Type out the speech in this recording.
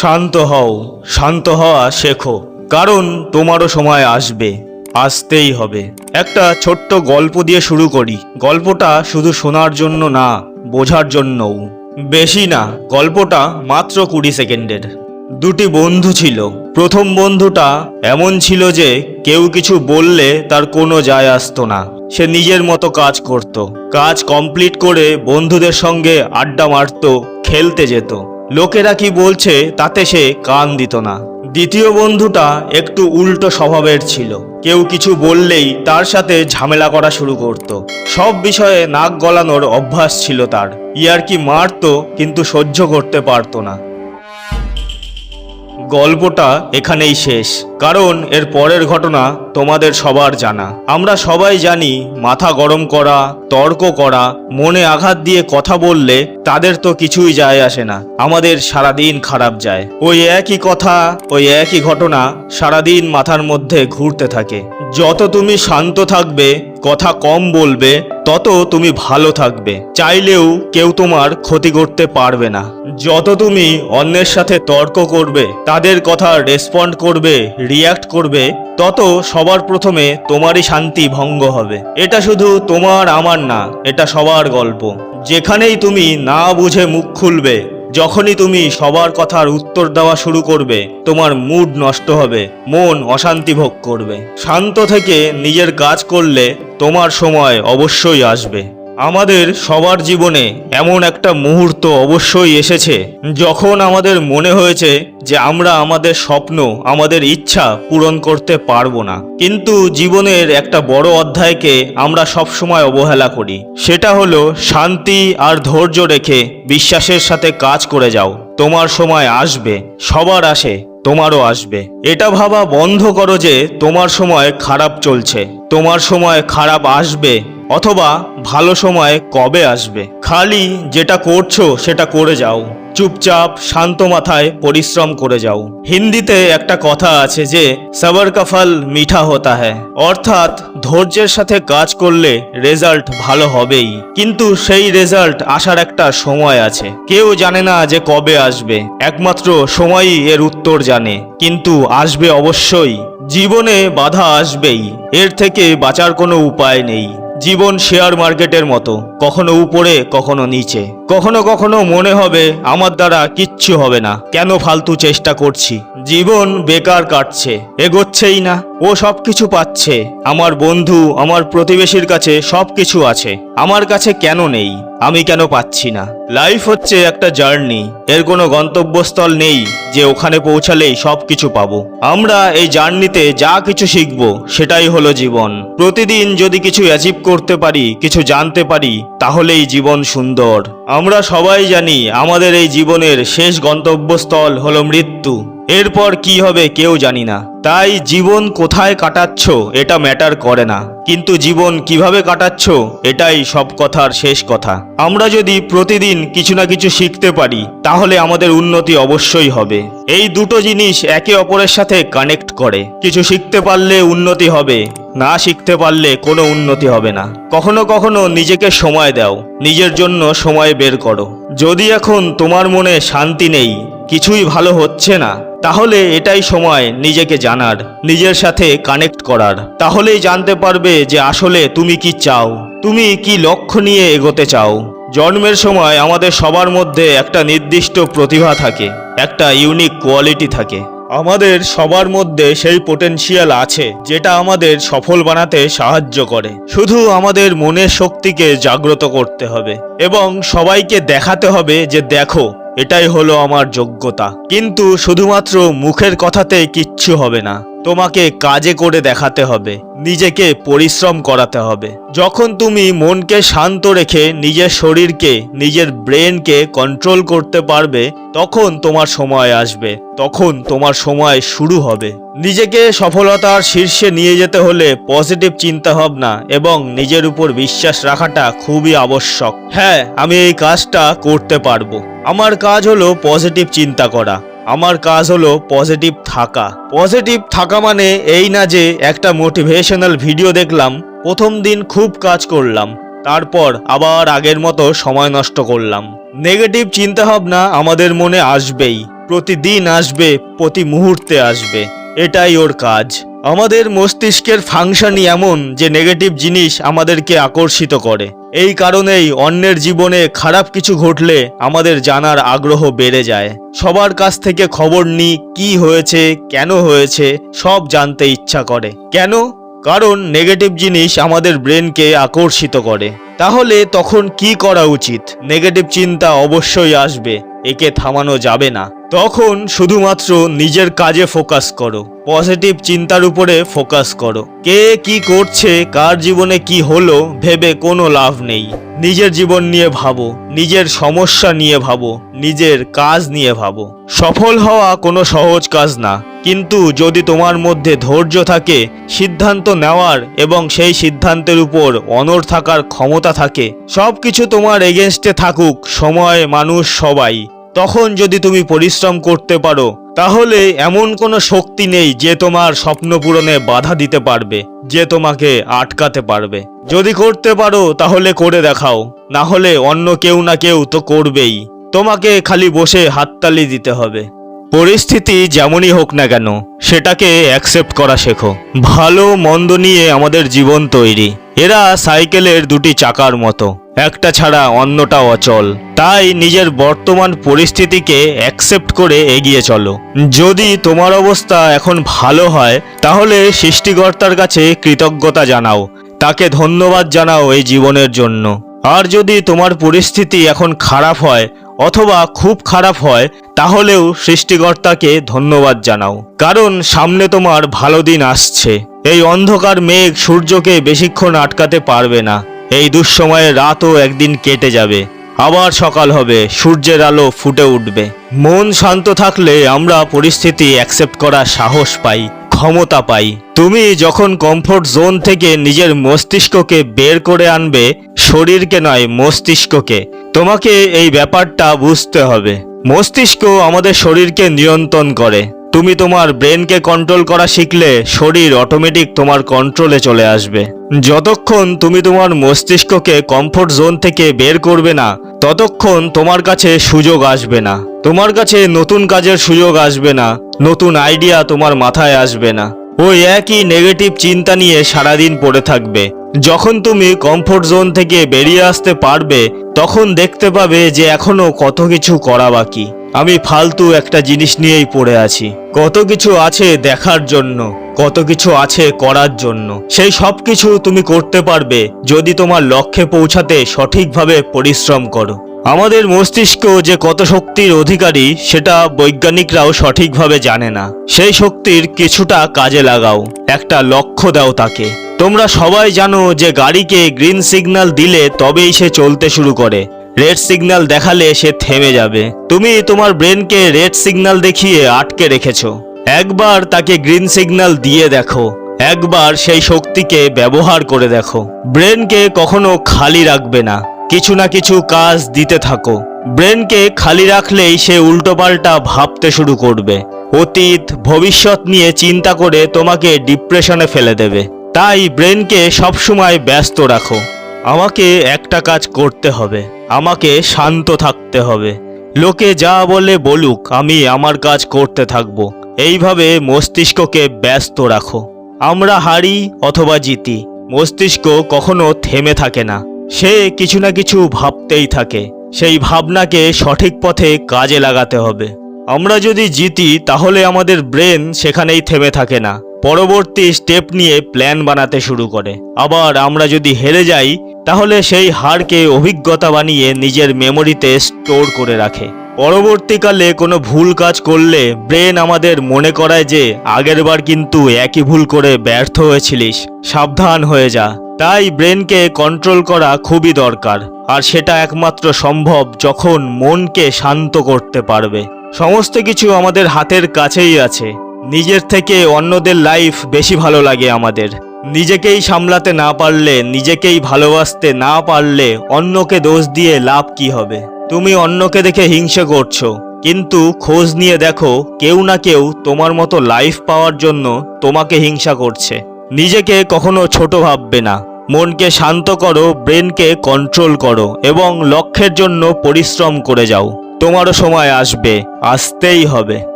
শান্ত হও, শান্ত হওয়া শেখো, কারণ তোমারও সময় আসবে, আসতেই হবে। একটা ছোট্ট গল্প দিয়ে শুরু করি। গল্পটা শুধু শোনার জন্য না, বোঝার জন্যও। বেশি না, গল্পটা মাত্র কুড়ি সেকেন্ডের। দুটি বন্ধু ছিল। প্রথম বন্ধুটা এমন ছিল যে কেউ কিছু বললে তার কোনো যায় আসতো না। সে নিজের মতো কাজ করত। কাজ কমপ্লিট করে বন্ধুদের সঙ্গে আড্ডা মারতো, খেলতে যেত। লোকেরা কি বলছে তাতে সে কান দিত না। দ্বিতীয় বন্ধুটা একটু উল্টো স্বভাবের ছিল। কেউ কিছু বললেই তার সাথে ঝামেলা করা শুরু করত। সব বিষয়ে নাক গলানোর অভ্যাস ছিল তার। ইয়ার কি মারত, কিন্তু সহ্য করতে পারত না। গল্পটা এখানেই শেষ। কারণ এর পরের ঘটনা তোমাদের সবার জানা। আমরা সবাই জানি মাথা গরম করা, তর্ক করা, মনে আঘাত দিয়ে কথা বললে তাদের তো কিছুই যায় আসে না। আমাদের সারাদিন খারাপ যায়। ওই একই কথা, ওই একই ঘটনা সারাদিন মাথার মধ্যে ঘুরতে থাকে। যত তুমি শান্ত থাকবে কথা কম বলবে, তত তুমি ভালো থাকবে। চাইলেও কেউ তোমার ক্ষতি করতে পারবে না। যত তুমি অন্যের সাথে তর্ক করবে, তাদের কথা রেসপন্ড করবে রিয়াক্ট করবে, তত সবার প্রথমে তোমারই শান্তি ভঙ্গ হবে। এটা শুধু তোমার, আমার না, এটা সবার গল্প। যেখানেই তুমি না বুঝে মুখ খুলবে যখনই তুমি সবার কথার উত্তর দেওয়া শুরু করবে, তোমার মুড নষ্ট হবে, মন অশান্তি ভোগ করবে। শান্ত থেকে নিজের কাজ করলে তোমার সময় অবশ্যই আসবে। আমাদের সবার জীবনে এমন একটা মুহূর্ত অবশ্যই এসেছে, যখন আমাদের মনে হয়েছে যে আমরা আমাদের স্বপ্ন, আমাদের ইচ্ছা পূরণ করতে পারব না। কিন্তু জীবনের একটা বড় অধ্যায়কে আমরা সবসময় অবহেলা করি। সেটা হলো, শান্তি আর ধৈর্য রেখে বিশ্বাসের সাথে কাজ করে যাও। তোমার সময় আসবে, সবার আসে, তোমারও আসবে। এটা ভাবা বন্ধ করো যে তোমার সময় খারাপ চলছে। তোমার সময় খারাপ আসবে অথবা ভালো সময় কবে আসবে। খালি যেটা করছ সেটা করে যাও। চুপচাপ শান্ত মাথায় পরিশ্রম করে যাও। হিন্দিতে একটা কথা আছে যে, সবর কা ফল মিঠা হতা হ্যায়। অর্থাৎ ধৈর্যের সাথে কাজ করলে রেজাল্ট ভালো হবেই। কিন্তু সেই রেজাল্ট আসার একটা সময় আছে। কেউ জানে না যে কবে আসবে। একমাত্র সময়ই এর উত্তর জানে। কিন্তু আসবে অবশ্যই। জীবনে বাধা আসবেই। এর থেকে বাঁচার কোনো উপায় নেই। জীবন শেয়ার মার্কেটের মতো, কখনো উপরে, কখনো নিচে। কখনো কখনো মনে হবে, আমার দ্বারা কিচ্ছু হবে না। কেন ফালতু চেষ্টা করছি? জীবন বেকার কাটছে। এগোচ্ছেই না। ও সব কিছু পাচ্ছে। আমার বন্ধু, আমার প্রতিবেশীর কাছে সব কিছু আছে। আমার কাছে কেন নেই? আমি কেন পাচ্ছি না? লাইফ হচ্ছে একটা জার্নি এর কোনো গন্তব্যস্থল নেই যে ওখানে পৌঁছালেই সব কিছু পাবো। আমরা এই জার্নিতে যা কিছু শিখব, সেটাই হলো জীবন। প্রতিদিন যদি কিছু অ্যাচিভ করতে পারি, কিছু জানতে পারি, তাহলেই জীবন সুন্দর। আমরা সবাই জানি আমাদের এই জীবনের শেষ গন্তব্যস্থল হলো মৃত্যু। এরপর কি হবে কেউ জানি না। তাই জীবন কোথায় কাটাচ্ছ এটা ম্যাটার করে না। কিন্তু জীবন কীভাবে কাটাচ্ছ এটাই সব কথার শেষ কথা। আমরা যদি প্রতিদিন কিছু না কিছু শিখতে পারি, তাহলে আমাদের উন্নতি অবশ্যই হবে। এই দুটো জিনিস একে অপরের সাথে কানেক্ট করে। কিছু শিখতে পারলে উন্নতি হবে, না শিখতে পারলে কোনো উন্নতি হবে না। কখনো কখনো নিজেকে সময় দাও, নিজের জন্য সময় বের করো। যদি এখন তোমার মনে শান্তি নেই কিছুই ভালো হচ্ছে না। তাহলে এটাই সময় নিজেকে জানার, নিজের সাথে কানেক্ট করার। তাহলেই জানতে পারবে যে আসলে তুমি কি চাও, তুমি কি লক্ষ্য নিয়ে এগোতে চাও। জন্মের সময় আমাদের সবার মধ্যে একটা নির্দিষ্ট প্রতিভা থাকে, একটা ইউনিক কোয়ালিটি থাকে। আমাদের সবার মধ্যে সেই পোটেনশিয়াল আছে, যেটা আমাদের সফল বানাতে সাহায্য করে। শুধু আমাদের মনের শক্তিকে জাগ্রত করতে হবে, এবং সবাইকে দেখাতে হবে যে দেখো এটাই হলো আমার যোগ্যতা। কিন্তু শুধুমাত্র মুখের কথাতে কিচ্ছু হবে না। তোমাকে কাজে করে দেখাতে হবে। নিজেকে পরিশ্রম করাতে হবে। যখন তুমি মনকে শান্ত রেখে নিজের শরীরকে, নিজের ব্রেনকে কন্ট্রোল করতে পারবে, তখন তোমার সময় আসবে। তখন তোমার সময় শুরু হবে। নিজেকে সফলতার শীর্ষে নিয়ে যেতে হলে পজিটিভ চিন্তাভাবনা এবং নিজের উপর বিশ্বাস রাখাটা খুবই আবশ্যক। হ্যাঁ আমি এই কাজটা করতে পারব। আমার কাজ হলো পজিটিভ চিন্তা করা। আমার কাজ হলো পজিটিভ থাকা। পজিটিভ থাকা মানে এই না যে একটা মোটিভেশনাল ভিডিও দেখলাম, প্রথম দিন খুব কাজ করলাম, তারপর আবার আগের মতো সময় নষ্ট করলাম। নেগেটিভ চিন্তাভাবনা আমাদের মনে আসবেই, প্রতিদিন আসবে, প্রতি মুহূর্তে আসবে, এটাই ওর কাজ। আমাদের মস্তিষ্কের ফাংশনই এমন যে নেগেটিভ জিনিস আমাদেরকে আকর্ষিত করে। এই কারণেই অন্যের জীবনে খারাপ কিছু ঘটলে আমাদের জানার আগ্রহ বেড়ে যায়। সবার কাছ থেকে খবর নিই কি হয়েছে, কেন হয়েছে, সব জানতে ইচ্ছা করে। কেন? কারণ নেগেটিভ জিনিস আমাদের ব্রেনকে আকর্ষিত করে। তাহলে তখন কি করা উচিত? নেগেটিভ চিন্তা অবশ্যই আসবে। একে থামানো যাবে না। তখন শুধুমাত্র নিজের কাজে ফোকাস করো। পজিটিভ চিন্তার উপরে ফোকাস করো। কে কি করছে, কার জীবনে কি হলো, ভেবে কোনো লাভ নেই। নিজের জীবন নিয়ে ভাবো, নিজের সমস্যা নিয়ে ভাবো, নিজের কাজ নিয়ে ভাবো। সফল হওয়া কোনো সহজ কাজ না। কিন্তু যদি তোমার মধ্যে ধৈর্য থাকে, সিদ্ধান্ত নেওয়ার এবং সেই সিদ্ধান্তের উপর অনড় থাকার ক্ষমতা থাকে সব কিছু তোমার এগেনস্টে থাকুক। সময়, মানুষ, সবাই। তখন যদি তুমি পরিশ্রম করতে পারো, তাহলে এমন কোনো শক্তি নেই যে তোমার স্বপ্ন পূরণে বাধা দিতে পারবে, যে তোমাকে আটকাতে পারবে। যদি করতে পারো, তাহলে করে দেখাও, না হলে অন্য কেউ না কেউ তো করবেই। তোমাকে খালি বসে হাততালি দিতে হবে। পরিস্থিতি যেমনই হোক না কেন, সেটাকে অ্যাকসেপ্ট করা শেখো। ভালো মন্দ নিয়ে আমাদের জীবন তৈরি। এরা সাইকেলের দুটি চাকার মতো, একটা ছাড়া অন্যটা অচল। তাই নিজের বর্তমান পরিস্থিতিকে অ্যাকসেপ্ট করে এগিয়ে চলো। যদি তোমার অবস্থা এখন ভালো হয়, তাহলে সৃষ্টিকর্তার কাছে কৃতজ্ঞতা জানাও। তাকে ধন্যবাদ জানাও এই জীবনের জন্য। আর যদি তোমার পরিস্থিতি এখন খারাপ হয়, অথবা খুব খারাপ হয়, তাহলেও সৃষ্টিকর্তাকে ধন্যবাদ জানাও। কারণ সামনে তোমার ভালো দিন আসছে। এই অন্ধকার মেঘ সূর্যকে বেশিক্ষণ আটকাতে পারবে না। এই দুঃসময়ে রাতও একদিন কেটে যাবে। আবার সকাল হবে, সূর্যের আলো ফুটে উঠবে। মন শান্ত থাকলে আমরা পরিস্থিতি অ্যাকসেপ্ট করার সাহস পাই, ক্ষমতা পাই। তুমি যখন কমফোর্ট জোন থেকে নিজের মস্তিষ্ককে বের করে আনবে, শরীরকে নয়, মস্তিষ্ককে। তোমাকে এই ব্যাপারটা বুঝতে হবে। মস্তিষ্ক আমাদের শরীরকে নিয়ন্ত্রণ করে। তুমি তোমার ব্রেনকে কন্ট্রোল করা শিখলে শরীর অটোমেটিক তোমার কন্ট্রোলে চলে আসবে। যতক্ষণ তুমি তোমার মস্তিষ্ককে কমফোর্ট জোন থেকে বের করবে না, ততক্ষণ তোমার কাছে সুযোগ আসবে না। তোমার কাছে নতুন কাজের সুযোগ আসবে না, নতুন আইডিয়া তোমার মাথায় আসবে না। ওই একই নেগেটিভ চিন্তা নিয়ে সারাদিন পড়ে থাকবে। যখন তুমি কমফোর্ট জোন থেকে বেরিয়ে আসতে পারবে, তখন দেখতে পাবে যে এখনও কত কিছু করা বাকি। আমি ফালতু একটা জিনিস নিয়েই পড়ে আছি। কত কিছু আছে দেখার জন্য, কত কিছু আছে করার জন্য। সেই সব কিছু তুমি করতে পারবে যদি তোমার লক্ষ্যে পৌঁছাতে সঠিকভাবে পরিশ্রম করো। আমাদের মস্তিষ্ক যে কত শক্তির অধিকারী, সেটা বৈজ্ঞানিকরাও সঠিকভাবে জানে না। সেই শক্তির কিছুটা কাজে লাগাও, একটা লক্ষ্য দাও তাকে। তোমরা সবাই জানো যে গাড়িকে গ্রিন সিগন্যাল দিলে তবেই সে চলতে শুরু করে। রেড সিগন্যাল দেখালে সে থেমে যাবে। তুমি তোমার ব্রেনকে রেড সিগন্যাল দেখিয়ে আটকে রেখেছো। একবার তাকে গ্রিন সিগন্যাল দিয়ে দেখো। একবার সেই শক্তিকে ব্যবহার করে দেখো। ব্রেনকে কখনো খালি রাখবে না। কিছু না কিছু কাজ দিতে থাকো। ব্রেনকে খালি রাখলেই সে উল্টোপাল্টা ভাবতে শুরু করবে। অতীত, ভবিষ্যৎ নিয়ে চিন্তা করে তোমাকে ডিপ্রেশনে ফেলে দেবে। তাই ব্রেনকে সবসময় ব্যস্ত রাখো। আমাকে একটা কাজ করতে হবে। আমাকে শান্ত থাকতে হবে। লোকে যা বলে বলুক, আমি আমার কাজ করতে থাকব। এইভাবে মস্তিষ্ককে ব্যস্ত রাখো। আমরা হারি অথবা জিতি। মস্তিষ্ক কখনো থেমে থাকে না। সে কিছু না কিছু ভাবতেই থাকে। সেই ভাবনাকে সঠিক পথে কাজে লাগাতে হবে। আমরা যদি জিতি, তাহলে আমাদের ব্রেন সেখানেই থেমে থাকে না। পরবর্তী স্টেপ নিয়ে প্ল্যান বানাতে শুরু করে। আবার আমরা যদি হেরে যাই, তাহলে সেই হারকে অভিজ্ঞতা বানিয়ে নিজের মেমোরিতে স্টোর করে রাখে। পরবর্তীকালে কোনো ভুল কাজ করলে ব্রেন আমাদের মনে করায় যে, আগেরবার কিন্তু একই ভুল করে ব্যর্থ হয়েছিলিস। সাবধান হয়ে যা। তাই ব্রেনকে কন্ট্রোল করা খুবই দরকার, আর সেটা একমাত্র সম্ভব যখন মনকে শান্ত করতে পারবে। সমস্ত কিছু আমাদের হাতের কাছেই আছে। নিজের থেকে অন্যদের লাইফ বেশি ভালো লাগে আমাদের। নিজেকেই সামলাতে না পারলে, নিজেকেই ভালোবাসতে না পারলে অন্যকে দোষ দিয়ে লাভ কি হবে? তুমি অন্যকে দেখে হিংসে করছ, কিন্তু খোঁজ নিয়ে দেখো কেউ না কেউ তোমার মতো লাইফ পাওয়ার জন্য তোমাকে হিংসা করছে। নিজেকে কখনো ছোট ভাববে না। মনকে শান্ত করো, ব্রেনকে কন্ট্রোল করো এবং লক্ষ্যের জন্য পরিশ্রম করে যাও। তোমারও সময় আসবে, আসতেই হবে।